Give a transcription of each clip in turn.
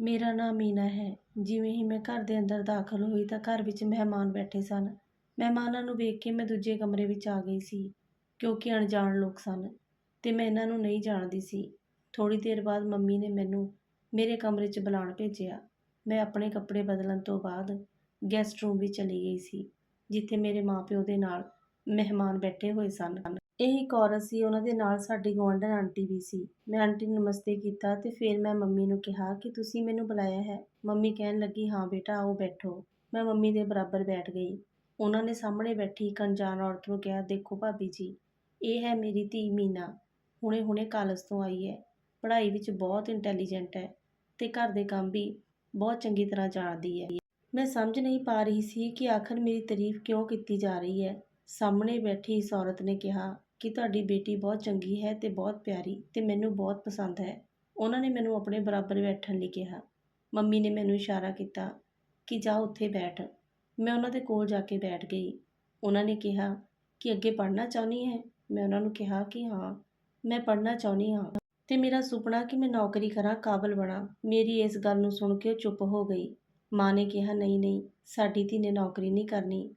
ਮੇਰਾ ਨਾਮ ਮੀਨਾ ਹੈ। ਜਿਵੇਂ ਹੀ ਮੈਂ ਘਰ ਦੇ ਅੰਦਰ ਦਾਖਲ ਹੋਈ ਤਾਂ ਘਰ ਵਿੱਚ ਮਹਿਮਾਨ ਬੈਠੇ ਸਨ। ਮਹਿਮਾਨਾਂ ਨੂੰ ਵੇਖ ਕੇ ਮੈਂ ਦੂਜੇ ਕਮਰੇ ਵਿੱਚ ਆ ਗਈ ਸੀ, ਕਿਉਂਕਿ ਅਣਜਾਣ ਲੋਕ ਸਨ ਤੇ ਮੈਂ ਇਹਨਾਂ ਨੂੰ ਨਹੀਂ ਜਾਣਦੀ ਸੀ। ਥੋੜੀ ਦੇਰ ਬਾਅਦ ਮੰਮੀ ਨੇ ਮੈਨੂੰ ਮੇਰੇ ਕਮਰੇ 'ਚ ਬੁਲਾਉਣ ਭੇਜਿਆ। ਮੈਂ ਆਪਣੇ ਕੱਪੜੇ ਬਦਲਣ ਤੋਂ ਬਾਅਦ ਗੈਸਟ ਰੂਮ ਵਿੱਚ ਚਲੀ ਗਈ ਸੀ, ਜਿੱਥੇ ਮੇਰੇ ਮਾਪਿਓ ਦੇ ਨਾਲ ਮਹਿਮਾਨ ਬੈਠੇ ਹੋਏ ਸਨ। ਇਹ ਇੱਕ ਔਰਤ ਸੀ, ਉਹਨਾਂ ਦੇ ਨਾਲ ਸਾਡੀ ਗੁਆਂਢਣ ਆਂਟੀ ਵੀ ਸੀ। ਮੈਂ ਆਂਟੀ ਨੂੰ ਨਮਸਤੇ ਕੀਤਾ ਤੇ ਫਿਰ ਮੈਂ ਮੰਮੀ ਨੂੰ ਕਿਹਾ ਕਿ ਤੁਸੀਂ ਮੈਨੂੰ ਬੁਲਾਇਆ ਹੈ। ਮੰਮੀ ਕਹਿਣ ਲੱਗੀ, ਹਾਂ ਬੇਟਾ, ਆਓ ਬੈਠੋ। ਮੈਂ ਮੰਮੀ ਦੇ ਬਰਾਬਰ ਬੈਠ ਗਈ। ਉਹਨਾਂ ਨੇ ਸਾਹਮਣੇ ਬੈਠੀ ਇੱਕ ਅਣਜਾਣ ਔਰਤ ਨੂੰ ਕਿਹਾ, ਦੇਖੋ ਭਾਬੀ ਜੀ, ਇਹ ਹੈ ਮੇਰੀ ਧੀ ਮੀਨਾ। ਹੁਣੇ ਹੁਣੇ ਕਾਲਜ ਤੋਂ ਆਈ ਹੈ। ਪੜ੍ਹਾਈ ਵਿੱਚ ਬਹੁਤ ਇੰਟੈਲੀਜੈਂਟ ਹੈ ਤੇ ਘਰ ਦੇ ਕੰਮ ਵੀ ਬਹੁਤ ਚੰਗੀ ਤਰ੍ਹਾਂ ਜਾਣਦੀ ਹੈ। ਮੈਂ ਸਮਝ ਨਹੀਂ ਪਾ ਰਹੀ ਸੀ ਕਿ ਆਖਰ ਮੇਰੀ ਤਾਰੀਫ ਕਿਉਂ ਕੀਤੀ ਜਾ ਰਹੀ ਹੈ। ਸਾਹਮਣੇ ਬੈਠੀ ਇਸ ਔਰਤ ਨੇ ਕਿਹਾ ਕਿ ਤੁਹਾਡੀ ਬੇਟੀ ਬਹੁਤ ਚੰਗੀ ਹੈ ਅਤੇ ਬਹੁਤ ਪਿਆਰੀ ਅਤੇ ਮੈਨੂੰ ਬਹੁਤ ਪਸੰਦ ਹੈ। ਉਹਨਾਂ ਨੇ ਮੈਨੂੰ ਆਪਣੇ ਬਰਾਬਰ ਬੈਠਣ ਲਈ ਕਿਹਾ। ਮੰਮੀ ਨੇ ਮੈਨੂੰ ਇਸ਼ਾਰਾ ਕੀਤਾ ਕਿ ਜਾ ਉੱਥੇ ਬੈਠ। ਮੈਂ ਉਹਨਾਂ ਦੇ ਕੋਲ ਜਾ ਕੇ ਬੈਠ ਗਈ। ਉਹਨਾਂ ਨੇ ਕਿਹਾ ਕਿ ਅੱਗੇ ਪੜ੍ਹਨਾ ਚਾਹੁੰਦੀ ਹੈ? ਮੈਂ ਉਹਨਾਂ ਨੂੰ ਕਿਹਾ ਕਿ ਹਾਂ, ਮੈਂ ਪੜ੍ਹਨਾ ਚਾਹੁੰਦੀ ਹਾਂ। ਤੇ ਮੇਰਾ ਸੁਪਨਾ ਕਿ ਮੈਂ ਨੌਕਰੀ ਕਰਾਂ, ਕਾਬਲ ਬਣਾ। ਮੇਰੀ ਇਸ ਗੱਲ ਨੂੰ ਸੁਣ ਕੇ ਉਹ ਚੁੱਪ ਹੋ ਗਈ। ਮਾਂ ਨੇ ਕਿਹਾ, ਨਹੀਂ ਨਹੀਂ, ਸਾਡੀ ਧੀ ਨੇ ਨੌਕਰੀ ਨਹੀਂ ਕਰਨੀ।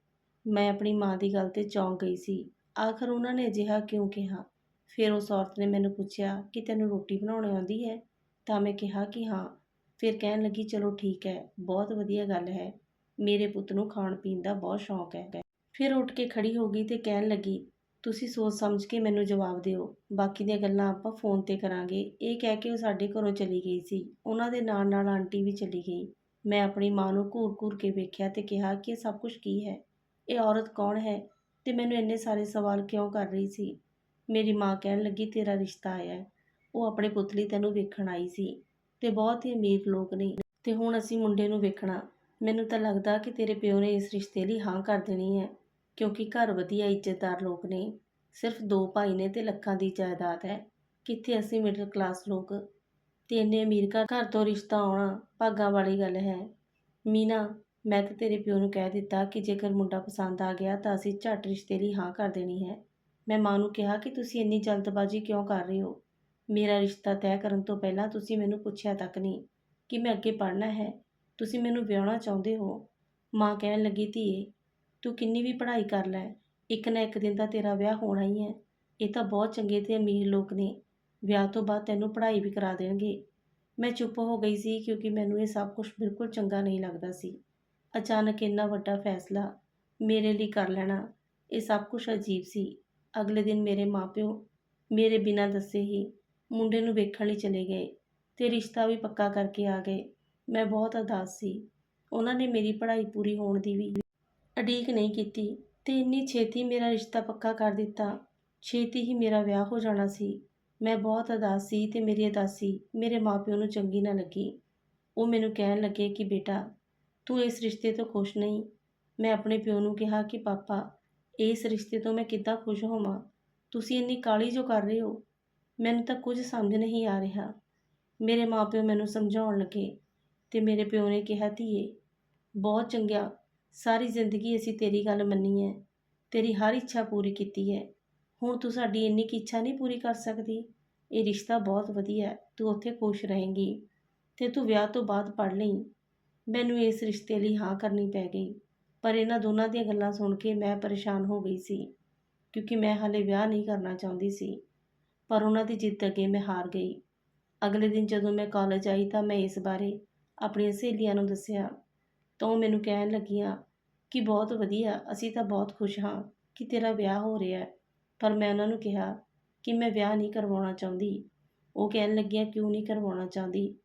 ਮੈਂ ਆਪਣੀ ਮਾਂ ਦੀ ਗੱਲ ਤੇ ਚੌਂਕ ਗਈ ਸੀ। ਆਖਰ ਉਹਨਾਂ ਨੇ ਅਜਿਹਾ ਕਿਉਂ ਕਿਹਾ? ਫਿਰ ਉਸ ਔਰਤ ਨੇ ਮੈਨੂੰ ਪੁੱਛਿਆ ਕਿ ਤੈਨੂੰ ਰੋਟੀ ਬਣਾਉਣੀ ਆਉਂਦੀ ਹੈ? ਤਾਂ ਮੈਂ ਕਿਹਾ ਕਿ ਹਾਂ। ਫਿਰ ਕਹਿਣ ਲੱਗੀ, ਚਲੋ ਠੀਕ ਹੈ, ਬਹੁਤ ਵਧੀਆ ਗੱਲ ਹੈ। ਮੇਰੇ ਪੁੱਤ ਨੂੰ ਖਾਣ ਪੀਣ ਦਾ ਬਹੁਤ ਸ਼ੌਂਕ ਹੈ। ਫਿਰ ਉੱਠ ਕੇ ਖੜੀ ਹੋ ਗਈ ਤੇ ਕਹਿਣ ਲੱਗੀ, ਤੁਸੀਂ ਸੋਚ ਸਮਝ ਕੇ ਮੈਨੂੰ ਜਵਾਬ ਦਿਓ। ਬਾਕੀ ਦੀਆਂ ਗੱਲਾਂ ਆਪਾਂ ਫੋਨ ਤੇ ਕਰਾਂਗੇ। ਇਹ ਕਹਿ ਕੇ ਉਹ ਸਾਡੇ ਘਰੋਂ ਚਲੀ ਗਈ ਸੀ। ਉਹਨਾਂ ਦੇ ਨਾਲ ਨਾਲ ਆਂਟੀ ਵੀ ਚਲੀ ਗਈ। ਮੈਂ ਆਪਣੀ ਮਾਂ ਨੂੰ ਘੂਰ-ਘੂਰ ਕੇ ਵੇਖਿਆ ਤੇ ਕਿਹਾ ਕਿ ਇਹ ਸਭ ਕੁਝ ਕੀ ਹੈ? ਇਹ ਔਰਤ ਕੌਣ ਹੈ? ਤੇ ਮੈਨੂੰ ਇੰਨੇ ਸਾਰੇ ਸਵਾਲ ਕਿਉਂ ਕਰ ਰਹੀ ਸੀ? ਮੇਰੀ ਮਾਂ ਕਹਿਣ ਲੱਗੀ, ਤੇਰਾ ਰਿਸ਼ਤਾ ਆਇਆ ਹੈ। ਉਹ ਆਪਣੇ ਪੁੱਤ ਲਈ ਤੈਨੂੰ ਵੇਖਣ ਆਈ ਸੀ ਤੇ ਬਹੁਤ ਹੀ ਅਮੀਰ ਲੋਕ ਨੇ। ਤੇ ਹੁਣ ਅਸੀਂ ਮੁੰਡੇ ਨੂੰ ਵੇਖਣਾ। ਮੈਨੂੰ ਤਾਂ ਲੱਗਦਾ ਕਿ ਤੇਰੇ ਪਿਓ ਨੇ ਇਸ ਰਿਸ਼ਤੇ ਲਈ ਹਾਂ ਕਰ ਦੇਣੀ ਹੈ, ਕਿਉਂਕਿ ਘਰ ਵਧੀਆ ਇੱਜ਼ਤਦਾਰ ਲੋਕ ਨੇ। ਸਿਰਫ ਦੋ ਭਾਈ ਨੇ ਤੇ ਲੱਖਾਂ ਦੀ ਜਾਇਦਾਦ ਹੈ। ਕਿੱਥੇ ਅਸੀਂ ਮਿਡਲ ਕਲਾਸ ਲੋਕ? ਤੇ ਇੰਨੇ ਅਮੀਰ ਘਰ ਘਰ ਤੋਂ ਰਿਸ਼ਤਾ ਆਉਣਾ ਭਾਗਾਂ ਵਾਲੀ ਗੱਲ ਹੈ। ਮੀਨਾ ਮੈਂ ਤਾਂ ਤੇਰੇ ਪਿਓ ਨੂੰ ਕਹਿ ਦਿੱਤਾ ਕਿ ਜੇਕਰ ਮੁੰਡਾ ਪਸੰਦ ਆ ਗਿਆ ਤਾਂ ਅਸੀਂ ਝੱਟ ਰਿਸ਼ਤੇ ਲਈ ਹਾਂ ਕਰ ਦੇਣੀ ਹੈ। ਮੈਂ ਮਾਂ ਨੂੰ ਕਿਹਾ ਕਿ ਤੁਸੀਂ ਇੰਨੀ ਜਲਦਬਾਜ਼ੀ ਕਿਉਂ ਕਰ ਰਹੇ ਹੋ? ਮੇਰਾ ਰਿਸ਼ਤਾ ਤੈਅ ਕਰਨ ਤੋਂ ਪਹਿਲਾਂ ਤੁਸੀਂ ਮੈਨੂੰ ਪੁੱਛਿਆ ਤੱਕ ਨਹੀਂ ਕਿ ਮੈਂ ਅੱਗੇ ਪੜ੍ਹਨਾ ਹੈ। ਤੁਸੀਂ ਮੈਨੂੰ ਵਿਆਹਣਾ ਚਾਹੁੰਦੇ ਹੋ? ਮਾਂ ਕਹਿਣ ਲੱਗੀ, ਧੀਏ, ਤੂੰ ਕਿੰਨੀ ਵੀ ਪੜ੍ਹਾਈ ਕਰ ਲੈ, ਇੱਕ ਨਾ ਇੱਕ ਦਿਨ ਤਾਂ ਤੇਰਾ ਵਿਆਹ ਹੋਣਾ ਹੀ ਹੈ। ਇਹ ਤਾਂ ਬਹੁਤ ਚੰਗੇ ਤੇ ਅਮੀਰ ਲੋਕ ਨੇ। ਵਿਆਹ ਤੋਂ ਬਾਅਦ ਤੈਨੂੰ ਪੜ੍ਹਾਈ ਵੀ ਕਰਾ ਦੇਣਗੇ। ਮੈਂ ਚੁੱਪ ਹੋ ਗਈ ਸੀ ਕਿਉਂਕਿ ਮੈਨੂੰ ਇਹ ਸਭ ਕੁਝ ਬਿਲਕੁਲ ਚੰਗਾ ਨਹੀਂ ਲੱਗਦਾ ਸੀ। ਅਚਾਨਕ ਇੰਨਾ ਵੱਡਾ ਫੈਸਲਾ ਮੇਰੇ ਲਈ ਕਰ ਲੈਣਾ, ਇਹ ਸਭ ਕੁਝ ਅਜੀਬ ਸੀ। ਅਗਲੇ ਦਿਨ ਮੇਰੇ ਮਾਪਿਓ ਮੇਰੇ ਬਿਨਾਂ ਦੱਸੇ ਹੀ ਮੁੰਡੇ ਨੂੰ ਵੇਖਣ ਲਈ ਚਲੇ ਗਏ ਤੇ ਰਿਸ਼ਤਾ ਵੀ ਪੱਕਾ ਕਰਕੇ ਆ ਗਏ। ਮੈਂ ਬਹੁਤ ਅਦਾਸ ਸੀ। ਉਹਨਾਂ ਨੇ ਮੇਰੀ ਪੜ੍ਹਾਈ ਪੂਰੀ ਹੋਣ ਦੀ ਵੀ ਉਡੀਕ ਨਹੀਂ ਕੀਤੀ ਤੇ ਇੰਨੀ ਛੇਤੀ ਮੇਰਾ ਰਿਸ਼ਤਾ ਪੱਕਾ ਕਰ ਦਿੱਤਾ। ਛੇਤੀ ਹੀ ਮੇਰਾ ਵਿਆਹ ਹੋ ਜਾਣਾ ਸੀ। ਮੈਂ ਬਹੁਤ ਅਦਾਸ ਸੀ ਤੇ ਮੇਰੀ ਅਦਾਸੀ ਮੇਰੇ ਮਾਪਿਓ ਨੂੰ ਚੰਗੀ ਨਾ ਲੱਗੀ। ਉਹ ਮੈਨੂੰ ਕਹਿਣ ਲੱਗੇ ਕਿ ਬੇਟਾ ਤੂੰ ਇਸ ਰਿਸ਼ਤੇ ਤੋਂ ਖੁਸ਼ ਨਹੀਂ। ਮੈਂ ਆਪਣੇ ਪਿਓ ਨੂੰ ਕਿਹਾ ਕਿ, ਪਾਪਾ, ਇਸ ਰਿਸ਼ਤੇ ਤੋਂ ਮੈਂ ਕਿੱਦਾਂ ਖੁਸ਼ ਹੋਵਾਂ? ਤੁਸੀਂ ਇੰਨੀ ਕਾਲੀ ਜੋ ਕਰ ਰਹੇ ਹੋ। ਮੈਨੂੰ ਤਾਂ ਕੁਝ ਸਮਝ ਨਹੀਂ ਆ ਰਿਹਾ। ਮੇਰੇ ਮਾਪਿਓ ਮੈਨੂੰ ਸਮਝਾਉਣ ਲੱਗੇ ਤੇ ਮੇਰੇ ਪਿਓ ਨੇ ਕਿਹਾ, ਧੀਏ, ਬਹੁਤ ਚੰਗਾ। ਸਾਰੀ ਜ਼ਿੰਦਗੀ ਅਸੀਂ ਤੇਰੀ ਗੱਲ ਮੰਨੀ ਹੈ ਤੇਰੀ ਹਰ ਇੱਛਾ ਪੂਰੀ ਕੀਤੀ ਹੈ ਹੁਣ ਤੂੰ ਸਾਡੀ ਇੰਨੀ ਕੀ ਇੱਛਾ ਨਹੀਂ ਪੂਰੀ ਕਰ ਸਕਦੀ। ਇਹ ਰਿਸ਼ਤਾ ਬਹੁਤ ਵਧੀਆ ਹੈ ਤੂੰ ਉੱਥੇ ਖੁਸ਼ ਰਹੇਂਗੀ ਤੇ ਤੂੰ ਵਿਆਹ ਤੋਂ ਬਾਅਦ ਪੜ੍ਹ ਲਈ। ਮੈਨੂੰ ਇਸ ਰਿਸ਼ਤੇ ਲਈ ਹਾਂ ਕਰਨੀ ਪੈ ਗਈ। ਪਰ ਇਹਨਾਂ ਦੋਨਾਂ ਦੀਆਂ ਗੱਲਾਂ ਸੁਣ ਕੇ ਮੈਂ ਪਰੇਸ਼ਾਨ ਹੋ ਗਈ ਸੀ, ਕਿਉਂਕਿ ਮੈਂ ਹਾਲੇ ਵਿਆਹ ਨਹੀਂ ਕਰਨਾ ਚਾਹੁੰਦੀ ਸੀ। ਪਰ ਉਹਨਾਂ ਦੀ ਜਿੱਦ ਅੱਗੇ ਮੈਂ ਹਾਰ ਗਈ। ਅਗਲੇ ਦਿਨ ਜਦੋਂ ਮੈਂ ਕਾਲਜ ਆਈ ਤਾਂ ਮੈਂ ਇਸ ਬਾਰੇ ਆਪਣੀਆਂ ਸਹੇਲੀਆਂ ਨੂੰ ਦੱਸਿਆ। ਤਾਂ ਉਹ ਮੈਨੂੰ ਕਹਿਣ ਲੱਗੀਆਂ ਕਿ ਬਹੁਤ ਵਧੀਆ, ਅਸੀਂ ਤਾਂ ਬਹੁਤ ਖੁਸ਼ ਹਾਂ ਕਿ ਤੇਰਾ ਵਿਆਹ ਹੋ ਰਿਹਾ ਪਰ ਮੈਂ ਉਹਨਾਂ ਨੂੰ ਕਿਹਾ ਕਿ ਮੈਂ ਵਿਆਹ ਨਹੀਂ ਕਰਵਾਉਣਾ ਚਾਹੁੰਦੀ। ਉਹ ਕਹਿਣ ਲੱਗੀਆਂ, ਕਿਉਂ ਨਹੀਂ ਕਰਵਾਉਣਾ ਚਾਹੁੰਦੀ?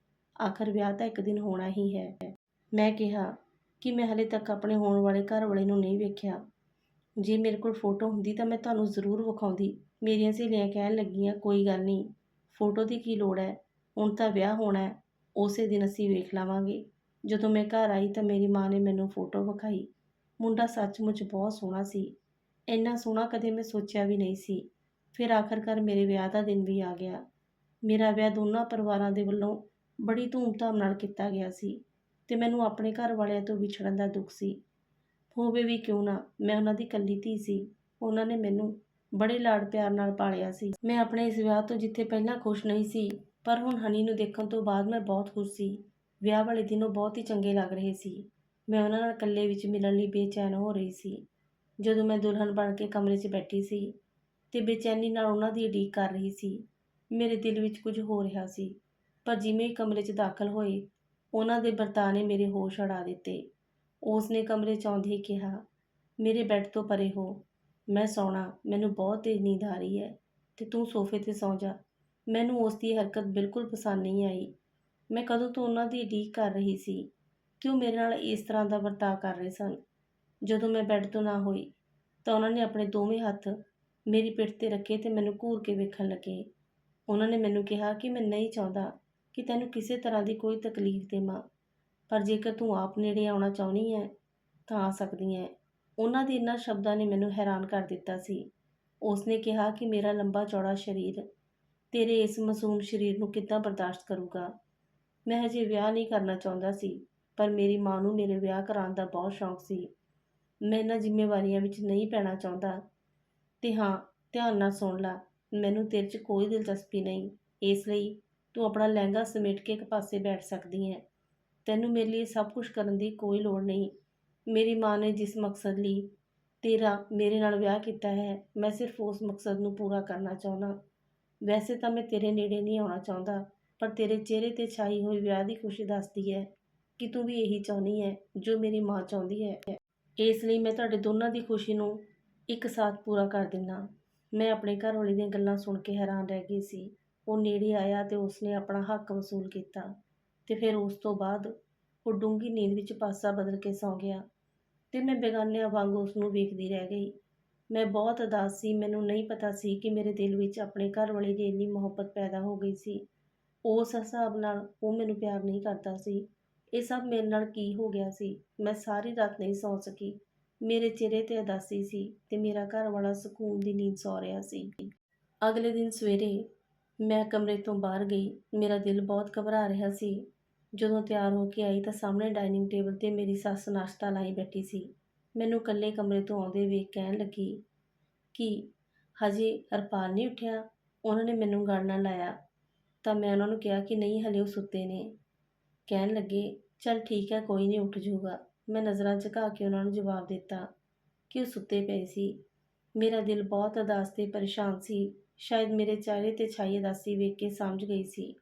ਆਖਰ ਵਿਆਹ ਤਾਂ ਇੱਕ ਦਿਨ ਹੋਣਾ ਹੀ ਹੈ। ਮੈਂ ਕਿਹਾ ਕਿ ਮੈਂ ਹਲੇ ਤੱਕ ਆਪਣੇ ਹੋਣ ਵਾਲੇ ਘਰ ਵਾਲੇ ਨੂੰ ਨਹੀਂ ਵੇਖਿਆ। ਜੇ ਮੇਰੇ ਕੋਲ ਫੋਟੋ ਹੁੰਦੀ ਤਾਂ ਮੈਂ ਤੁਹਾਨੂੰ ਜ਼ਰੂਰ ਵਿਖਾਉਂਦੀ। ਮੇਰੀਆਂ ਸਹੇਲੀਆਂ ਕਹਿਣ ਲੱਗੀਆਂ, ਕੋਈ ਗੱਲ ਨਹੀਂ, ਫੋਟੋ ਦੀ ਕੀ ਲੋੜ ਹੈ? ਹੁਣ ਤਾਂ ਵਿਆਹ ਹੋਣਾ ਹੈ, ਉਸੇ ਦਿਨ ਅਸੀਂ ਵੇਖ ਲਾਵਾਂਗੇ। ਜਦੋਂ ਮੈਂ ਘਰ ਆਈ ਤਾਂ ਮੇਰੀ ਮਾਂ ਨੇ ਮੈਨੂੰ ਫੋਟੋ ਵਿਖਾਈ। ਮੁੰਡਾ ਸੱਚਮੁੱਚ ਬਹੁਤ ਸੋਹਣਾ ਸੀ। ਇੰਨਾ ਸੋਹਣਾ ਕਦੇ ਮੈਂ ਸੋਚਿਆ ਵੀ ਨਹੀਂ ਸੀ। ਫਿਰ ਆਖਰਕਾਰ ਮੇਰੇ ਵਿਆਹ ਦਾ ਦਿਨ ਵੀ ਆ ਗਿਆ। ਮੇਰਾ ਵਿਆਹ ਦੋਨਾਂ ਪਰਿਵਾਰਾਂ ਦੇ ਵੱਲੋਂ ਬੜੀ ਧੂਮਧਾਮ ਨਾਲ ਕੀਤਾ ਗਿਆ ਸੀ। ਤੇ ਮੈਨੂੰ ਆਪਣੇ ਘਰ ਵਾਲਿਆਂ ਤੋਂ ਵਿਛੜਨ ਦਾ ਦੁੱਖ ਸੀ। ਹੋਵੇ ਵੀ ਕਿਉਂ ਨਾ ਮੈਂ ਉਹਨਾਂ ਦੀ ਇਕੱਲੀ ਧੀ ਸੀ, ਉਹਨਾਂ ਨੇ ਮੈਨੂੰ ਬੜੇ ਲਾਡ ਪਿਆਰ ਨਾਲ ਪਾਲਿਆ ਸੀ। ਮੈਂ ਆਪਣੇ ਇਸ ਵਿਆਹ ਤੋਂ ਜਿੱਥੇ ਪਹਿਲਾਂ ਖੁਸ਼ ਨਹੀਂ ਸੀ, ਪਰ ਹੁਣ ਹਨੀ ਨੂੰ ਦੇਖਣ ਤੋਂ ਬਾਅਦ ਮੈਂ ਬਹੁਤ ਖੁਸ਼ ਸੀ। ਵਿਆਹ ਵਾਲੇ ਦਿਨ ਉਹ ਬਹੁਤ ਹੀ ਚੰਗੇ ਲੱਗ ਰਹੇ ਸੀ। ਮੈਂ ਉਹਨਾਂ ਨਾਲ ਇਕੱਲੇ ਵਿੱਚ ਮਿਲਣ ਲਈ ਬੇਚੈਨ ਹੋ ਰਹੀ ਸੀ। ਜਦੋਂ ਮੈਂ ਦੁਲਹਨ ਬਣ ਕੇ ਕਮਰੇ 'ਚ ਬੈਠੀ ਸੀ ਤੇ ਬੇਚੈਨੀ ਨਾਲ ਉਹਨਾਂ ਦੀ ਉਡੀਕ ਕਰ ਰਹੀ ਸੀ, ਮੇਰੇ ਦਿਲ ਵਿੱਚ ਕੁਝ ਹੋ ਰਿਹਾ ਸੀ। ਪਰ ਜਿਵੇਂ ਹੀ ਕਮਰੇ 'ਚ ਦਾਖਲ ਹੋਏ ਉਹਨਾਂ ਦੇ ਵਰਤਾਅ ਨੇ ਮੇਰੇ ਹੋਸ਼ ਉਡਾ ਦਿੱਤੇ। ਉਸ ਨੇ ਕਮਰੇ 'ਚ ਆਉਂਦੇ ਹੀ ਕਿਹਾ, ਮੇਰੇ ਬੈੱਡ ਤੋਂ ਪਰੇ ਹੋ। ਮੈਂ ਸੌਣਾ, ਮੈਨੂੰ ਬਹੁਤ ਤੇਜ਼ ਨੀਂਦ ਆ ਰਹੀ ਹੈ ਤੇ ਤੂੰ ਸੋਫੇ 'ਤੇ ਸੌਂ ਜਾ। ਮੈਨੂੰ ਉਸ ਦੀ ਹਰਕਤ ਬਿਲਕੁਲ ਪਸੰਦ ਨਹੀਂ ਆਈ। ਮੈਂ ਕਦੋਂ ਤੋਂ ਉਹਨਾਂ ਦੀ ਉਡੀਕ ਕਰ ਰਹੀ ਸੀ। ਕਿ ਉਹ ਮੇਰੇ ਨਾਲ ਇਸ ਤਰ੍ਹਾਂ ਦਾ ਵਰਤਾਅ ਕਰ ਰਹੇ ਸਨ? ਜਦੋਂ ਮੈਂ ਬੈੱਡ ਤੋਂ ਨਾ ਹੋਈ, ਤਾਂ ਉਹਨਾਂ ਨੇ ਆਪਣੇ ਦੋਵੇਂ ਹੱਥ ਮੇਰੀ ਪਿੱਠ ਤੇ ਰੱਖੇ ਤੇ ਮੈਨੂੰ ਘੂਰ ਕੇ ਵੇਖਣ ਲੱਗੇ। ਉਹਨਾਂ ਨੇ ਮੈਨੂੰ ਕਿਹਾ ਕਿ ਮੈਂ ਨਹੀਂ ਚਾਹੁੰਦਾ ਕਿ ਤੈਨੂੰ ਕਿਸੇ ਤਰ੍ਹਾਂ ਦੀ ਕੋਈ ਤਕਲੀਫ ਦੇਵਾਂ ਪਰ ਜੇਕਰ ਤੂੰ ਆਪ ਨੇੜੇ ਆਉਣਾ ਚਾਹੁੰਦੀ ਹੈ ਤਾਂ ਆ ਸਕਦੀ ਹੈ ਉਹਨਾਂ ਦੇ ਇਨ੍ਹਾਂ ਸ਼ਬਦਾਂ ਨੇ ਮੈਨੂੰ ਹੈਰਾਨ ਕਰ ਦਿੱਤਾ ਸੀ। ਉਸਨੇ ਕਿਹਾ ਕਿ ਮੇਰਾ ਲੰਬਾ ਚੌੜਾ ਸਰੀਰ, ਤੇਰੇ ਇਸ ਮਾਸੂਮ ਸਰੀਰ ਨੂੰ ਕਿੱਦਾਂ ਬਰਦਾਸ਼ਤ ਕਰੂਗਾ? ਮੈਂ ਹਜੇ ਵਿਆਹ ਨਹੀਂ ਕਰਨਾ ਚਾਹੁੰਦਾ ਸੀ, ਪਰ ਮੇਰੀ ਮਾਂ ਨੂੰ ਮੇਰੇ ਵਿਆਹ ਕਰਾਉਣ ਦਾ ਬਹੁਤ ਸ਼ੌਂਕ ਸੀ। ਮੈਂ ਇਹਨਾਂ ਜ਼ਿੰਮੇਵਾਰੀਆਂ ਵਿੱਚ ਨਹੀਂ ਪੈਣਾ ਚਾਹੁੰਦਾ। ਤੇ ਹਾਂ, ਧਿਆਨ ਨਾਲ ਸੁਣ ਲੈ, ਮੈਨੂੰ ਤੇਰੇ 'ਚ ਕੋਈ ਦਿਲਚਸਪੀ ਨਹੀਂ। ਇਸ ਲਈ ਤੂੰ ਆਪਣਾ ਲਹਿੰਗਾ ਸਮੇਟ ਕੇ ਇੱਕ ਪਾਸੇ ਬੈਠ ਸਕਦੀ ਹੈ। ਤੈਨੂੰ ਮੇਰੇ ਲਈ ਸਭ ਕੁਝ ਕਰਨ ਦੀ ਕੋਈ ਲੋੜ ਨਹੀਂ। ਮੇਰੀ ਮਾਂ ਨੇ ਜਿਸ ਮਕਸਦ ਲਈ ਤੇਰਾ, ਮੇਰੇ ਨਾਲ ਵਿਆਹ ਕੀਤਾ ਹੈ, ਮੈਂ ਸਿਰਫ ਉਸ ਮਕਸਦ ਨੂੰ ਪੂਰਾ ਕਰਨਾ ਚਾਹੁੰਦਾ। ਵੈਸੇ ਤਾਂ ਮੈਂ ਤੇਰੇ ਨੇੜੇ ਨਹੀਂ ਆਉਣਾ ਚਾਹੁੰਦਾ, ਪਰ ਤੇਰੇ ਚਿਹਰੇ ਤੇ ਛਾਈ ਹੋਈ ਵਿਆਹ ਦੀ ਖੁਸ਼ੀ ਦੱਸਦੀ ਹੈ ਕਿ ਤੂੰ ਵੀ ਇਹੀ ਚਾਹੁੰਦੀ ਹੈ, ਜੋ ਮੇਰੀ ਮਾਂ ਚਾਹੁੰਦੀ ਹੈ। ਇਸ ਲਈ ਮੈਂ ਤੁਹਾਡੇ ਦੋਨਾਂ ਦੀ ਖੁਸ਼ੀ ਨੂੰ ਇੱਕ ਸਾਥ ਪੂਰਾ ਕਰ ਦਿੰਦਾ। ਮੈਂ ਆਪਣੇ ਘਰ ਵਾਲੀ ਦੀਆਂ ਗੱਲਾਂ ਸੁਣ ਕੇ ਹੈਰਾਨ ਰਹਿ ਗਈ ਸੀ। ਉਹ ਨੇੜੇ ਆਇਆ ਤੇ ਉਸਨੇ ਆਪਣਾ ਹੱਕ ਵਸੂਲ ਕੀਤਾ ਤੇ ਫਿਰ ਉਸ ਤੋਂ ਬਾਅਦ ਉਹ ਡੂੰਘੀ ਨੀਂਦ ਵਿੱਚ ਪਾਸਾ ਬਦਲ ਕੇ ਸੌਂ ਗਿਆ ਤੇ ਮੈਂ ਬੇਗਾਨਿਆਂ ਵਾਂਗ ਉਸ ਨੂੰ ਵੇਖਦੀ ਰਹਿ ਗਈ। ਮੈਂ ਬਹੁਤ ਉਦਾਸ ਸੀ, ਮੈਨੂੰ ਨਹੀਂ ਪਤਾ ਸੀ ਕਿ ਮੇਰੇ ਦਿਲ ਵਿੱਚ ਆਪਣੇ ਘਰ ਵਾਲੇ ਦੀ ਇੰਨੀ ਮੁਹੱਬਤ ਪੈਦਾ ਹੋ ਗਈ ਸੀ। ਉਸ ਹਿਸਾਬ ਨਾਲ ਉਹ ਮੈਨੂੰ ਪਿਆਰ ਨਹੀਂ ਕਰਦਾ ਸੀ। ਇਹ ਸਭ ਮੇਰੇ ਨਾਲ ਕੀ ਹੋ ਗਿਆ ਸੀ? ਮੈਂ ਸਾਰੀ ਰਾਤ ਨਹੀਂ ਸੌਂ ਸਕੀ। ਮੇਰੇ ਚਿਹਰੇ ਤੇ ਉਦਾਸੀ ਸੀ ਤੇ ਮੇਰਾ ਘਰ ਵਾਲਾ ਸਕੂਨ ਦੀ ਨੀਂਦ ਸੌ ਰਿਹਾ ਸੀ। ਅਗਲੇ ਦਿਨ ਸਵੇਰੇ ਮੈਂ ਕਮਰੇ ਤੋਂ ਬਾਹਰ ਗਈ। ਮੇਰਾ ਦਿਲ ਬਹੁਤ ਘਬਰਾ ਰਿਹਾ ਸੀ। ਜਦੋਂ ਤਿਆਰ ਹੋ ਕੇ ਆਈ ਤਾਂ ਸਾਹਮਣੇ ਡਾਈਨਿੰਗ ਟੇਬਲ ਤੇ ਮੇਰੀ ਸੱਸ ਨਾਸ਼ਤਾ ਲਾਈ ਬੈਠੀ ਸੀ। ਮੈਨੂੰ ਇਕੱਲੇ ਕਮਰੇ ਤੋਂ ਆਉਂਦੇ ਵੇਖ ਕਹਿਣ ਲੱਗੀ ਕਿ ਹਜੇ ਹਰਪਾਲ ਨਹੀਂ ਉੱਠਿਆ। ਉਹਨਾਂ ਨੇ ਮੈਨੂੰ ਗੱਲ ਨਾਲ ਲਾਇਆ। ਤਾਂ ਮੈਂ ਉਹਨਾਂ ਨੂੰ ਕਿਹਾ ਕਿ ਨਹੀਂ, ਹਲੇ ਉਹ ਸੁੱਤੇ ਨੇ। ਕਹਿਣ ਲੱਗੇ, ਚਲ ਠੀਕ ਹੈ, ਕੋਈ ਨਹੀਂ, ਉੱਠ ਜਾਊਗਾ। ਮੈਂ ਨਜ਼ਰਾਂ ਝੁਕਾ ਕੇ ਉਹਨਾਂ ਨੂੰ ਜਵਾਬ ਦਿੱਤਾ ਕਿ ਉਹ ਸੁੱਤੇ ਪਏ ਸੀ। ਮੇਰਾ ਦਿਲ ਬਹੁਤ ਉਦਾਸ ਤੇ ਪਰੇਸ਼ਾਨ ਸੀ। ਸ਼ਾਇਦ ਮੇਰੇ ਚਿਹਰੇ ਤੇ ਛਾਈ ਉਦਾਸੀ ਵੇਖ ਕੇ ਸਮਝ ਗਈ ਸੀ।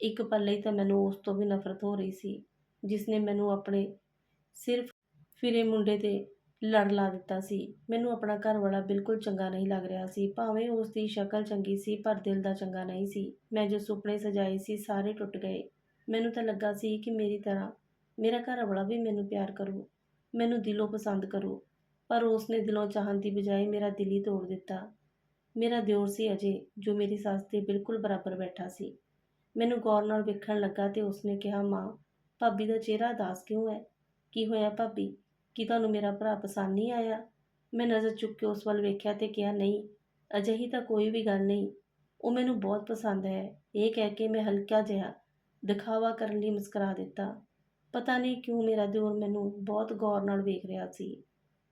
ਇੱਕ ਪਲ ਲਈ ਤਾਂ ਮੈਨੂੰ ਉਸ ਤੋਂ ਵੀ ਨਫ਼ਰਤ ਹੋ ਰਹੀ ਸੀ, ਜਿਸ ਨੇ ਮੈਨੂੰ ਆਪਣੇ ਸਿਰਫ ਫਿਰੇ ਮੁੰਡੇ ਤੇ ਲੜ ਲਾ ਦਿੱਤਾ ਸੀ। ਮੈਨੂੰ ਆਪਣਾ ਘਰ ਵਾਲਾ ਬਿਲਕੁਲ ਚੰਗਾ ਨਹੀਂ ਲੱਗ ਰਿਹਾ ਸੀ, ਭਾਵੇਂ ਉਸ ਦੀ ਸ਼ਕਲ ਚੰਗੀ ਸੀ ਪਰ ਦਿਲ ਦਾ ਚੰਗਾ ਨਹੀਂ ਸੀ। ਮੈਂ ਜੋ ਸੁਪਨੇ ਸਜਾਏ ਸੀ ਸਾਰੇ ਟੁੱਟ ਗਏ। ਮੈਨੂੰ ਤਾਂ ਲੱਗਾ ਸੀ ਕਿ ਮੇਰੀ ਤਰ੍ਹਾਂ ਮੇਰਾ ਘਰ ਵਾਲਾ ਵੀ ਮੈਨੂੰ ਪਿਆਰ ਕਰੂ, ਮੈਨੂੰ ਦਿਲੋਂ ਪਸੰਦ ਕਰੂ, ਪਰ ਉਸ ਨੇ ਦਿਲੋਂ ਚਾਹਣ ਦੀ ਬਜਾਏ ਮੇਰਾ ਦਿਲ ਹੀ ਤੋੜ ਦਿੱਤਾ। ਮੇਰਾ ਦਿਓਰ ਸੀ ਅਜੇ, ਜੋ ਮੇਰੀ ਸੱਸ ਦੇ ਬਿਲਕੁਲ ਬਰਾਬਰ ਬੈਠਾ ਸੀ। ਮੈਨੂੰ ਗੌਰ ਨਾਲ ਵੇਖਣ ਲੱਗਾ ਤੇ ਉਸਨੇ ਕਿਹਾ, ਮਾਂ, ਭਾਬੀ ਦਾ ਚਿਹਰਾ ਉਦਾਸ ਕਿਉਂ ਹੈ? ਕੀ ਹੋਇਆ ਭਾਬੀ? ਕੀ ਤੁਹਾਨੂੰ ਮੇਰਾ ਭਰਾ ਪਸੰਦ ਨਹੀਂ ਆਇਆ? ਮੈਂ ਨਜ਼ਰ ਚੁੱਕ ਕੇ ਉਸ ਵੱਲ ਵੇਖਿਆ ਤੇ ਕਿਹਾ, ਨਹੀਂ, ਅਜਿਹੀ ਤਾਂ ਕੋਈ ਵੀ ਗੱਲ ਨਹੀਂ। ਉਹ ਮੈਨੂੰ ਬਹੁਤ ਪਸੰਦ ਹੈ। ਇਹ ਕਹਿ ਕੇ ਮੈਂ ਹਲਕਾ ਜਿਹਾ ਦਿਖਾਵਾ ਕਰਨ ਲਈ ਮੁਸਕਰਾ ਦਿੱਤਾ। ਪਤਾ ਨਹੀਂ ਕਿਉਂ ਮੇਰਾ ਦਿਓਰ ਮੈਨੂੰ ਬਹੁਤ ਗੌਰ ਨਾਲ ਵੇਖ ਰਿਹਾ ਸੀ।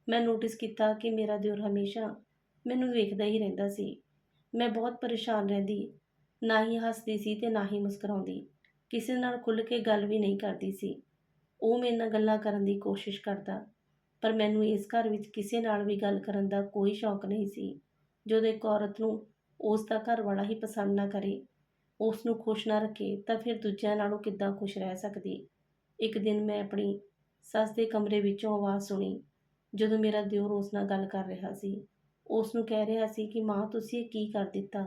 ਮੈਂ ਨੋਟਿਸ ਕੀਤਾ ਕਿ ਮੇਰਾ ਦਿਓਰ ਹਮੇਸ਼ਾ ਮੈਨੂੰ ਵੇਖਦਾ ਹੀ ਰਹਿੰਦਾ ਸੀ। ਮੈਂ ਬਹੁਤ ਪਰੇਸ਼ਾਨ ਰਹਿੰਦੀ। ਨਾ ਹੀ ਹੱਸਦੀ ਸੀ ਤੇ ਨਾ ਹੀ ਮੁਸਕਰਾਉਂਦੀ। ਕਿਸੇ ਨਾਲ ਖੁੱਲ੍ਹ ਕੇ ਗੱਲ ਵੀ ਨਹੀਂ ਕਰਦੀ ਸੀ। ਉਹ ਮੇਰੇ ਨਾਲ ਗੱਲਾਂ ਕਰਨ ਦੀ ਕੋਸ਼ਿਸ਼ ਕਰਦਾ। ਪਰ ਮੈਨੂੰ ਇਸ ਘਰ ਵਿੱਚ ਕਿਸੇ ਨਾਲ ਵੀ ਗੱਲ ਕਰਨ ਦਾ ਕੋਈ ਸ਼ੌਂਕ ਨਹੀਂ ਸੀ। ਜਦੋਂ ਇੱਕ ਔਰਤ ਨੂੰ ਉਸ ਦਾ ਘਰ ਵਾਲਾ ਹੀ ਪਸੰਦ ਨਾ ਕਰੇ, ਉਸ ਨੂੰ ਖੁਸ਼ ਨਾ ਰੱਖੇ, ਤਾਂ ਫਿਰ ਦੂਜਿਆਂ ਨਾਲੋਂ ਕਿੱਦਾਂ ਖੁਸ਼ ਰਹਿ ਸਕਦੀ? ਇੱਕ ਦਿਨ ਮੈਂ ਆਪਣੀ ਸੱਸ ਦੇ ਕਮਰੇ ਵਿੱਚੋਂ ਆਵਾਜ਼ ਸੁਣੀ, ਜਦੋਂ ਮੇਰਾ ਦਿਓਰ ਉਸ ਨਾਲ ਗੱਲ ਕਰ ਰਿਹਾ ਸੀ। ਉਸ ਨੂੰ ਕਹਿ ਰਿਹਾ ਸੀ ਕਿ ਮਾਂ, ਤੁਸੀਂ ਇਹ ਕੀ ਕਰ ਦਿੱਤਾ?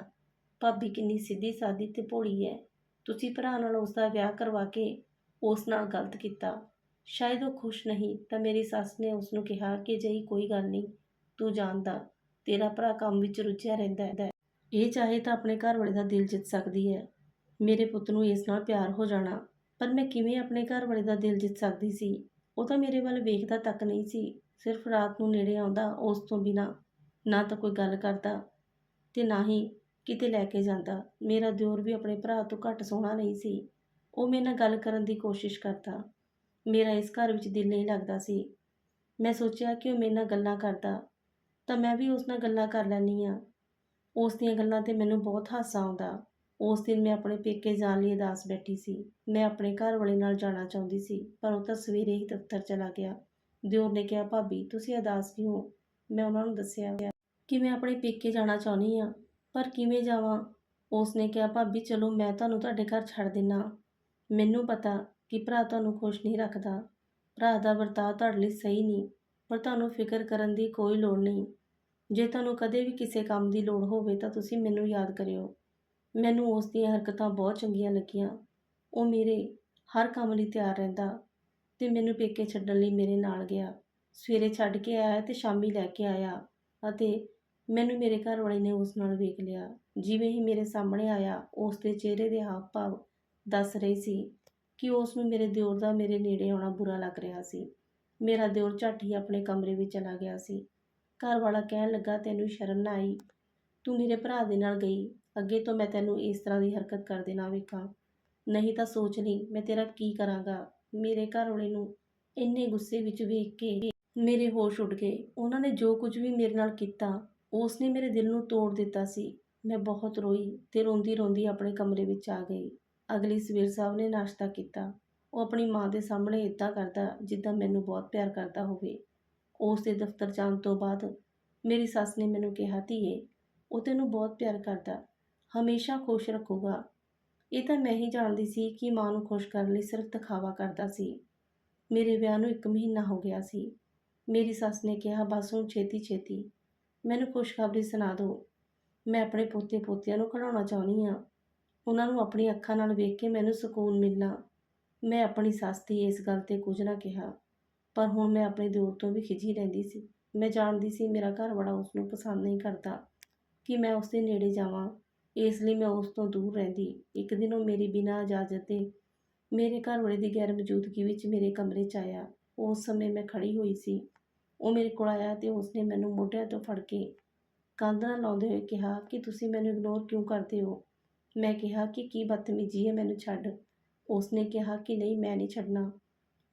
ਭਾਬੀ ਕਿੰਨੀ ਸਿੱਧੀ ਸਾਦੀ ਤੇ ਭੋਲੀ ਹੈ ਤੁਸੀਂ ਭਰਾ ਨਾਲ ਉਸ ਦਾ ਵਿਆਹ ਕਰਵਾ ਕੇ ਉਸ ਨਾਲ ਗਲਤ ਕੀਤਾ। ਸ਼ਾਇਦ ਉਹ ਖੁਸ਼ ਨਹੀਂ, ਤਾਂ ਮੇਰੀ ਸੱਸ ਨੇ ਉਸ ਨੂੰ ਕਿਹਾ ਕਿ ਜਈ ਕੋਈ ਗੱਲ ਨਹੀਂ, ਤੂੰ ਜਾਣਦਾ, ਤੇਰਾ ਭਰਾ ਕੰਮ ਵਿੱਚ ਰੁੱਝਿਆ ਰਹਿੰਦਾ ਹੈ। ਇਹ ਚਾਹੇ ਤਾਂ ਆਪਣੇ ਘਰ ਵਾਲੇ ਦਾ ਦਿਲ ਜਿੱਤ ਸਕਦੀ ਹੈ ਮੇਰੇ ਪੁੱਤ ਨੂੰ ਇਸ ਨਾਲ ਪਿਆਰ ਹੋ ਜਾਣਾ, ਪਰ ਮੈਂ ਕਿਵੇਂ ਆਪਣੇ ਘਰ ਵਾਲੇ ਦਾ ਦਿਲ ਜਿੱਤ ਸਕਦੀ ਸੀ? ਉਹ ਤਾਂ ਮੇਰੇ ਵੱਲ ਵੇਖਦਾ ਤੱਕ ਨਹੀਂ ਸੀ, ਸਿਰਫ ਰਾਤ ਨੂੰ ਨੇੜੇ ਆਉਂਦਾ ਉਸ ਤੋਂ ਬਿਨਾ ਨਾ ਤਾਂ ਕੋਈ ਗੱਲ ਕਰਦਾ ਤੇ ਨਾ ਹੀ ਕਿਤੇ ਲੈ ਕੇ ਜਾਂਦਾ। ਮੇਰਾ ਦਿਓਰ ਵੀ ਆਪਣੇ ਭਰਾ ਤੋਂ ਘੱਟ ਸੋਹਣਾ ਨਹੀਂ ਸੀ। ਉਹ ਮੇਰੇ ਨਾਲ ਗੱਲ ਕਰਨ ਦੀ ਕੋਸ਼ਿਸ਼ ਕਰਦਾ। ਮੇਰਾ ਇਸ ਘਰ ਵਿੱਚ ਦਿਲ ਨਹੀਂ ਲੱਗਦਾ ਸੀ। ਮੈਂ ਸੋਚਿਆ ਕਿ ਉਹ ਮੇਰੇ ਨਾਲ ਗੱਲਾਂ ਕਰਦਾ। ਤਾਂ ਮੈਂ ਵੀ ਉਸ ਨਾਲ ਗੱਲਾਂ ਕਰ ਲੈਂਦੀ ਆ ਉਸ ਦੀਆਂ ਗੱਲਾਂ ਤੇ ਮੈਨੂੰ ਬਹੁਤ ਹਾਸਾ ਆਉਂਦਾ। ਉਸ ਦਿਨ ਮੈਂ ਆਪਣੇ ਪੇਕੇ ਜਾਣ ਲਈ ਉਦਾਸ ਬੈਠੀ ਸੀ। ਮੈਂ ਆਪਣੇ ਘਰ ਵਾਲੇ ਨਾਲ ਜਾਣਾ ਚਾਹੁੰਦੀ ਸੀ, ਪਰ ਉਹ ਤਾਂ ਸਵੇਰੇ ਹੀ ਦਫ਼ਤਰ ਚਲਾ ਗਿਆ। ਦਿਓਰ ਨੇ ਕਿਹਾ, ਭਾਬੀ, ਤੁਸੀਂ ਉਦਾਸ ਕਿਉਂ? ਮੈਂ ਉਹਨਾਂ ਨੂੰ ਦੱਸਿਆ। ਕਿ ਮੈਂ ਆਪਣੇ ਪੇਕੇ ਜਾਣਾ ਚਾਹੁੰਦੀ ਹਾਂ, ਪਰ ਕਿਵੇਂ ਜਾਵਾਂ? ਉਸ ਨੇ ਕਿਹਾ, ਭਾਬੀ, ਚਲੋ, ਮੈਂ ਤੁਹਾਨੂੰ ਤੁਹਾਡੇ ਘਰ ਛੱਡ ਦਿੰਨਾ। ਮੈਨੂੰ ਪਤਾ ਕਿ ਭਰਾ ਤੁਹਾਨੂੰ ਖੁਸ਼ ਨਹੀਂ ਰੱਖਦਾ। ਭਰਾ ਦਾ ਵਰਤਾਅ ਤੁਹਾਡੇ ਲਈ ਸਹੀ ਨਹੀਂ, ਪਰ ਤੁਹਾਨੂੰ ਫਿਕਰ ਕਰਨ ਦੀ ਕੋਈ ਲੋੜ ਨਹੀਂ। ਜੇ ਤੁਹਾਨੂੰ ਕਦੇ ਵੀ ਕਿਸੇ ਕੰਮ ਦੀ ਲੋੜ ਹੋਵੇ ਤਾਂ ਤੁਸੀਂ ਮੈਨੂੰ ਯਾਦ ਕਰਿਓ। ਮੈਨੂੰ ਉਸ ਦੀਆਂ ਹਰਕਤਾਂ ਬਹੁਤ ਚੰਗੀਆਂ ਲੱਗੀਆਂ। ਉਹ ਮੇਰੇ ਹਰ ਕੰਮ ਲਈ ਤਿਆਰ ਰਹਿੰਦਾ ਤੇ ਮੈਨੂੰ ਪੇਕੇ ਛੱਡਣ ਲਈ ਮੇਰੇ ਨਾਲ ਗਿਆ। ਸਵੇਰੇ ਛੱਡ ਕੇ ਆਇਆ ਤੇ ਸ਼ਾਮੀ ਲੈ ਕੇ ਆਇਆ। ਅਤੇ ਮੈਨੂੰ ਮੇਰੇ ਘਰ ਵਾਲੇ ਨੇ ਉਸ ਨਾਲ ਵੇਖ ਲਿਆ। ਜਿਵੇਂ ਹੀ ਮੇਰੇ ਸਾਹਮਣੇ ਆਇਆ, ਉਸ ਦੇ ਚਿਹਰੇ ਦੇ ਹਾਵ ਭਾਵ ਦੱਸ ਰਹੇ ਸੀ ਕਿ ਉਸ ਨੂੰ ਮੇਰੇ ਦਿਓਰ ਦਾ ਮੇਰੇ ਨੇੜੇ ਆਉਣਾ ਬੁਰਾ ਲੱਗ ਰਿਹਾ ਸੀ। ਮੇਰਾ ਦਿਓਰ ਝੱਟ ਹੀ ਆਪਣੇ ਕਮਰੇ ਵਿੱਚ ਚਲਾ ਗਿਆ ਸੀ। ਘਰ ਵਾਲਾ ਕਹਿਣ ਲੱਗਾ, ਤੈਨੂੰ ਸ਼ਰਮ ਨਾ ਆਈ? ਤੂੰ ਮੇਰੇ ਭਰਾ ਦੇ ਨਾਲ ਗਈ। ਅੱਗੇ ਤੋਂ ਮੈਂ ਤੈਨੂੰ ਇਸ ਤਰ੍ਹਾਂ ਦੀ ਹਰਕਤ ਕਰਦੇ ਨਾ ਵੇਖਾਂ। ਨਹੀਂ ਤਾਂ ਸੋਚ ਲਈ, ਮੈਂ ਤੇਰਾ ਕੀ ਕਰਾਂਗਾ? ਮੇਰੇ ਘਰ ਵਾਲੇ ਨੂੰ ਇੰਨੇ ਗੁੱਸੇ ਵਿੱਚ ਵੇਖ ਕੇ ਮੇਰੇ ਹੋਸ਼ ਉੱਡ ਗਏ। ਉਹਨਾਂ ਨੇ ਜੋ ਕੁਝ ਵੀ ਮੇਰੇ ਨਾਲ ਕੀਤਾ ਉਸ ਨੇ ਮੇਰੇ ਦਿਲ ਨੂੰ ਤੋੜ ਦਿੱਤਾ ਸੀ। ਮੈਂ ਬਹੁਤ ਰੋਈ ਤੇ ਰੋਂਦੀ ਰੋਂਦੀ ਆਪਣੇ ਕਮਰੇ ਵਿੱਚ ਆ ਗਈ। ਅਗਲੀ ਸਵੇਰ ਸਾਹਿਬ ਨੇ ਨਾਸ਼ਤਾ ਕੀਤਾ। ਉਹ ਆਪਣੀ ਮਾਂ ਦੇ ਸਾਹਮਣੇ ਇੱਦਾਂ ਕਰਦਾ ਜਿੱਦਾਂ ਮੈਨੂੰ ਬਹੁਤ ਪਿਆਰ ਕਰਦਾ ਹੋਵੇ। ਉਸ ਦੇ ਦਫ਼ਤਰ ਜਾਣ ਤੋਂ ਬਾਅਦ ਮੇਰੀ ਸੱਸ ਨੇ ਮੈਨੂੰ ਕਿਹਾ, ਧੀਏ, ਉਹ ਤੈਨੂੰ ਬਹੁਤ ਪਿਆਰ ਕਰਦਾ। ਹਮੇਸ਼ਾ ਖੁਸ਼ ਰੱਖੂਗਾ। ਇਹ ਤਾਂ ਮੈਂ ਹੀ ਜਾਣਦੀ ਸੀ ਕਿ ਮਾਂ ਨੂੰ ਖੁਸ਼ ਕਰਨ ਲਈ ਸਿਰਫ ਦਿਖਾਵਾ ਕਰਦਾ ਸੀ। ਮੇਰੇ ਵਿਆਹ ਨੂੰ ਇੱਕ ਮਹੀਨਾ ਹੋ ਗਿਆ ਸੀ। ਮੇਰੀ ਸੱਸ ਨੇ ਕਿਹਾ, ਬਸ ਹੁਣ ਛੇਤੀ ਛੇਤੀ। ਮੈਨੂੰ ਖੁਸ਼ਖਬਰੀ ਸੁਣਾ ਦਿਓ। ਮੈਂ ਆਪਣੇ ਪੋਤੇ ਪੋਤਿਆਂ ਨੂੰ ਖੜਾਉਣਾ ਚਾਹੁੰਦੀ ਹਾਂ। ਉਹਨਾਂ ਨੂੰ ਆਪਣੀ ਅੱਖਾਂ ਨਾਲ ਵੇਖ ਕੇ ਮੈਨੂੰ ਸਕੂਨ ਮਿਲਣਾ। ਮੈਂ ਆਪਣੀ ਸੱਸ ਦੀ ਇਸ ਗੱਲ ਤੇ ਕੁਝ ਨਾ ਕਿਹਾ, ਪਰ ਹੁਣ ਮੈਂ ਆਪਣੇ ਦਿਓਰ ਤੋਂ ਵੀ ਖਿਜੀ ਰਹਿੰਦੀ ਸੀ। ਮੈਂ ਜਾਣਦੀ ਸੀ ਮੇਰਾ ਘਰ ਵਾਲਾ ਉਸ ਨੂੰ ਪਸੰਦ ਨਹੀਂ ਕਰਦਾ ਕਿ ਮੈਂ ਉਸ ਦੇ ਨੇੜੇ ਜਾਵਾਂ। ਇਸ ਲਈ ਮੈਂ ਉਸ ਤੋਂ ਦੂਰ ਰਹਿੰਦੀ। ਇੱਕ ਦਿਨ ਉਹ ਮੇਰੀ ਬਿਨਾਂ ਇਜਾਜ਼ਤ ਦੇ ਮੇਰੇ ਘਰ ਵਾਲੇ ਦੀ ਗੈਰ ਮੌਜੂਦਗੀ ਵਿੱਚ ਮੇਰੇ ਕਮਰੇ 'ਚ ਆਇਆ। ਉਸ ਸਮੇਂ ਮੈਂ ਖੜੀ ਹੋਈ ਸੀ। ਉਹ ਮੇਰੇ ਕੋਲ ਆਇਆ ਤੇ ਉਸਨੇ ਮੈਨੂੰ ਮੋਢਿਆਂ ਤੋਂ ਫੜ ਕੇ ਕੰਧ ਨਾਲ ਲਾਉਂਦੇ ਹੋਏ ਕਿਹਾ ਕਿ ਤੁਸੀਂ ਮੈਨੂੰ ਇਗਨੋਰ ਕਿਉਂ ਕਰਦੇ ਹੋ? ਮੈਂ ਕਿਹਾ ਕਿ ਕੀ ਬਦਤਮੀਜੀ ਹੈ, ਮੈਨੂੰ ਛੱਡ। ਉਸਨੇ ਕਿਹਾ ਕਿ ਨਹੀਂ, ਮੈਂ ਨਹੀਂ ਛੱਡਣਾ।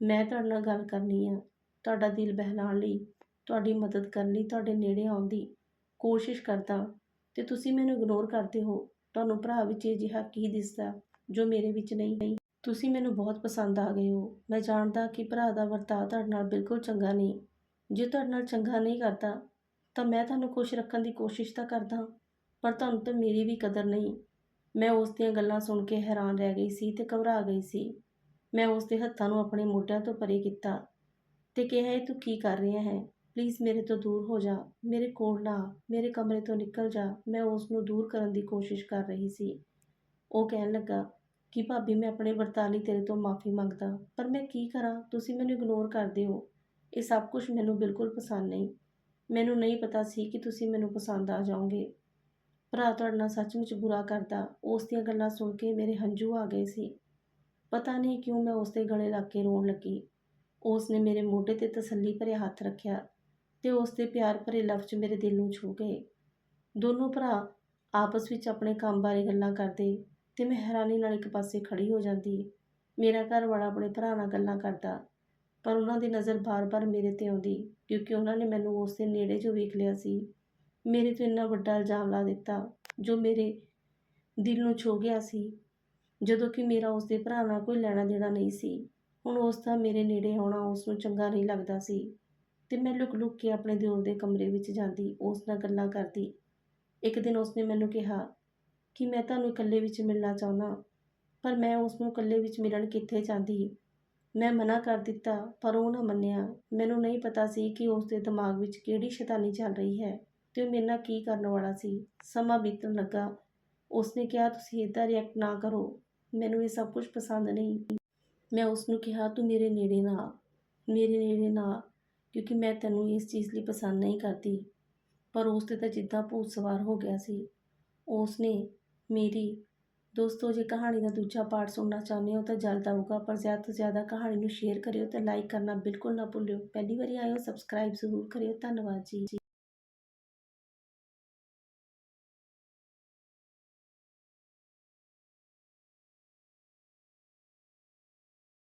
ਮੈਂ ਤੁਹਾਡੇ ਨਾਲ ਗੱਲ ਕਰਨੀ ਆ। ਤੁਹਾਡਾ ਦਿਲ ਬਹਿਲਾਉਣ ਲਈ, ਤੁਹਾਡੀ ਮਦਦ ਕਰਨ ਲਈ ਤੁਹਾਡੇ ਨੇੜੇ ਆਉਣ ਦੀ ਕੋਸ਼ਿਸ਼ ਕਰਦਾ। ਤੇ ਤੁਸੀਂ ਮੈਨੂੰ ਇਗਨੋਰ ਕਰਦੇ ਹੋ। ਤੁਹਾਨੂੰ ਭਰਾ ਵਿੱਚ ਅਜਿਹਾ ਕੀ ਦਿਸਦਾ ਜੋ ਮੇਰੇ ਵਿੱਚ ਨਹੀਂ? ਤੁਸੀਂ ਮੈਨੂੰ ਬਹੁਤ ਪਸੰਦ ਆ ਗਏ ਹੋ। ਮੈਂ ਜਾਣਦਾ ਕਿ ਭਰਾ ਦਾ ਵਰਤਾਅ ਤੁਹਾਡੇ ਨਾਲ ਬਿਲਕੁਲ ਚੰਗਾ ਨਹੀਂ। ਜੇ ਤੁਹਾਡੇ ਨਾਲ ਚੰਗਾ ਨਹੀਂ ਕਰਦਾ, ਤਾਂ ਮੈਂ ਤੁਹਾਨੂੰ ਖੁਸ਼ ਰੱਖਣ ਦੀ ਕੋਸ਼ਿਸ਼ ਤਾਂ ਕਰਦਾ ਪਰ ਤੁਹਾਨੂੰ ਤਾਂ ਮੇਰੀ ਵੀ ਕਦਰ ਨਹੀਂ। ਮੈਂ ਉਸ ਦੀਆਂ ਗੱਲਾਂ ਸੁਣ ਕੇ ਹੈਰਾਨ ਰਹਿ ਗਈ ਸੀ ਤੇ ਘਬਰਾ ਗਈ ਸੀ। ਮੈਂ ਉਸ ਦੇ ਹੱਥਾਂ ਨੂੰ ਆਪਣੇ ਮੋਢਿਆਂ ਤੋਂ ਪਰੇ ਕੀਤਾ ਤੇ ਕਿਹਾ, ਇਹ ਤੂੰ ਕੀ ਕਰ ਰਿਹਾ ਹੈ? ਪਲੀਜ਼ ਮੇਰੇ ਤੋਂ ਦੂਰ ਹੋ ਜਾ। ਮੇਰੇ ਕੋਲ ਨਾ ਮੇਰੇ ਕਮਰੇ ਤੋਂ ਨਿਕਲ ਜਾ। ਮੈਂ ਉਸ ਨੂੰ ਦੂਰ ਕਰਨ ਦੀ ਕੋਸ਼ਿਸ਼ ਕਰ ਰਹੀ ਸੀ। ਉਹ ਕਹਿਣ ਲੱਗਾ ਕਿ ਭਾਬੀ ਮੈਂ ਆਪਣੇ ਵਰਤਾਅ ਲਈ ਤੇਰੇ ਤੋਂ ਮਾਫੀ ਮੰਗਦਾ, ਪਰ ਮੈਂ ਕੀ ਕਰਾਂ? ਤੁਸੀਂ ਮੈਨੂੰ ਇਗਨੋਰ ਕਰਦੇ ਹੋ। ਇਹ ਸਭ ਕੁਝ ਮੈਨੂੰ ਬਿਲਕੁਲ ਪਸੰਦ ਨਹੀਂ। ਮੈਨੂੰ ਨਹੀਂ ਪਤਾ ਸੀ ਕਿ ਤੁਸੀਂ ਮੈਨੂੰ ਪਸੰਦ ਆ ਜਾਓਗੇ। ਭਰਾ ਤੁਹਾਡੇ ਨਾਲ ਸੱਚਮੁੱਚ ਬੁਰਾ ਕਰਦਾ। ਉਸ ਦੀਆਂ ਗੱਲਾਂ ਸੁਣ ਕੇ ਮੇਰੇ ਹੰਝੂ ਆ ਗਏ ਸੀ। ਪਤਾ ਨਹੀਂ ਕਿਉਂ ਮੈਂ ਉਸ ਦੇ ਗਲੇ ਲੱਗ ਕੇ ਰੋਣ ਲੱਗੀ। ਉਸ ਨੇ ਮੇਰੇ ਮੋਢੇ ਤੇ ਤਸੱਲੀ ਭਰੇ ਹੱਥ ਰੱਖਿਆ ਤੇ ਉਸ ਦੇ ਪਿਆਰ ਭਰੇ ਲਫ਼ਜ਼ ਮੇਰੇ ਦਿਲ ਨੂੰ ਛੂ ਗਏ। ਦੋਨੋਂ ਭਰਾ ਆਪਸ ਵਿੱਚ ਆਪਣੇ ਕੰਮ ਬਾਰੇ ਗੱਲਾਂ ਕਰਦੇ ਤੇ ਮੈਂ ਹੈਰਾਨੀ ਨਾਲ ਇੱਕ ਪਾਸੇ ਖੜੀ ਹੋ ਜਾਂਦੀ। ਮੇਰਾ ਘਰ ਵਾਲਾ ਆਪਣੇ ਭਰਾ ਨਾਲ ਗੱਲਾਂ ਕਰਦਾ, ਪਰ ਉਹਨਾਂ ਦੀ ਨਜ਼ਰ ਬਾਰ-ਬਾਰ ਮੇਰੇ ਤੇ ਆਉਂਦੀ, ਕਿਉਂਕਿ ਉਹਨਾਂ ਨੇ ਮੈਨੂੰ ਉਸ ਦੇ ਨੇੜੇ ਜੋ ਵੇਖ ਲਿਆ ਸੀ, ਮੇਰੇ ਤੋਂ ਇੰਨਾ ਵੱਡਾ ਇਲਜ਼ਾਮ ਲਾ ਦਿੱਤਾ, ਜੋ ਮੇਰੇ ਦਿਲ ਨੂੰ ਛੋ ਗਿਆ ਸੀ। ਜਦੋਂ ਕਿ ਮੇਰਾ ਉਸ ਦੇ ਭਰਾ ਨਾਲ ਕੋਈ ਲੈਣਾ ਦੇਣਾ ਨਹੀਂ ਸੀ, ਹੁਣ ਉਸ ਦਾ ਮੇਰੇ ਨੇੜੇ ਆਉਣਾ ਉਸ ਨੂੰ ਚੰਗਾ ਨਹੀਂ ਲੱਗਦਾ ਸੀ। ਤੇ ਮੈਂ ਲੁਕ-ਲੁਕ ਕੇ ਆਪਣੇ ਦਿਓਰ ਦੇ ਕਮਰੇ ਵਿੱਚ ਜਾਂਦੀ, ਉਸ ਨਾਲ ਗੱਲਾਂ ਕਰਦੀ। ਇੱਕ ਦਿਨ ਉਸਨੇ ਮੈਨੂੰ ਕਿਹਾ ਕਿ ਮੈਂ ਤੁਹਾਨੂੰ ਇਕੱਲੇ ਵਿੱਚ ਮਿਲਣਾ ਚਾਹੁੰਦਾ ਪਰ ਮੈਂ ਉਸ ਨੂੰ ਇਕੱਲੇ ਵਿੱਚ ਮਿਲਣ ਕਿੱਥੇ ਜਾਂਦੀ? ਮੈਂ ਮਨਾ ਕਰ ਦਿੱਤਾ ਪਰ ਉਹ ਨਾ ਮੰਨਿਆ। ਮੈਨੂੰ ਨਹੀਂ ਪਤਾ ਸੀ ਕਿ ਉਸ ਦੇ ਦਿਮਾਗ ਵਿੱਚ ਕਿਹੜੀ ਸ਼ੈਤਾਨੀ ਚੱਲ ਰਹੀ ਹੈ ਤੇ ਉਹ ਮੇਰੇ ਨਾਲ ਕੀ ਕਰਨ ਵਾਲਾ ਸੀ। ਸਮਾਂ ਬੀਤਣ ਲੱਗਾ। ਉਸਨੇ ਕਿਹਾ ਤੁਸੀਂ ਇੱਦਾਂ ਰਿਐਕਟ ਨਾ ਕਰੋ। ਮੈਨੂੰ ਇਹ ਸਭ ਕੁਝ ਪਸੰਦ ਨਹੀਂ। ਮੈਂ ਉਸ ਨੂੰ ਕਿਹਾ ਤੂੰ ਮੇਰੇ ਨੇੜੇ ਨਾ ਆ, ਮੇਰੇ ਨੇੜੇ ਨਾ ਆ, ਕਿਉਂਕਿ ਮੈਂ ਤੈਨੂੰ ਇਸ ਚੀਜ਼ ਲਈ ਪਸੰਦ ਨਹੀਂ ਕਰਦੀ। ਪਰ ਉਸ ਤੇ ਤਾਂ ਜਿੱਦਾਂ ਭੂਤ ਸਵਾਰ ਹੋ ਗਿਆ ਸੀ। ਉਸ ਨੇ ਮੇਰੀ। ਦੋਸਤੋ, ਜੇ ਕਹਾਣੀ ਦਾ ਦੂਜਾ ਪਾਰਟ ਸੁਣਨਾ ਚਾਹੁੰਦੇ ਹੋ ਤਾਂ ਜਲਦ ਆਊਗਾ, ਪਰ ਜ਼ਿਆਦਾ ਤੋਂ ਜ਼ਿਆਦਾ ਕਹਾਣੀ ਨੂੰ ਸ਼ੇਅਰ ਕਰਿਓ ਤੇ ਲਾਈਕ ਕਰਨਾ ਬਿਲਕੁਲ ਨਾ ਭੁੱਲਿਓ। ਪਹਿਲੀ ਵਾਰੀ ਆਇਓ ਸਬਸਕ੍ਰਾਈਬ ਜ਼ਰੂਰ ਕਰਿਓ। ਧੰਨਵਾਦ ਜੀ।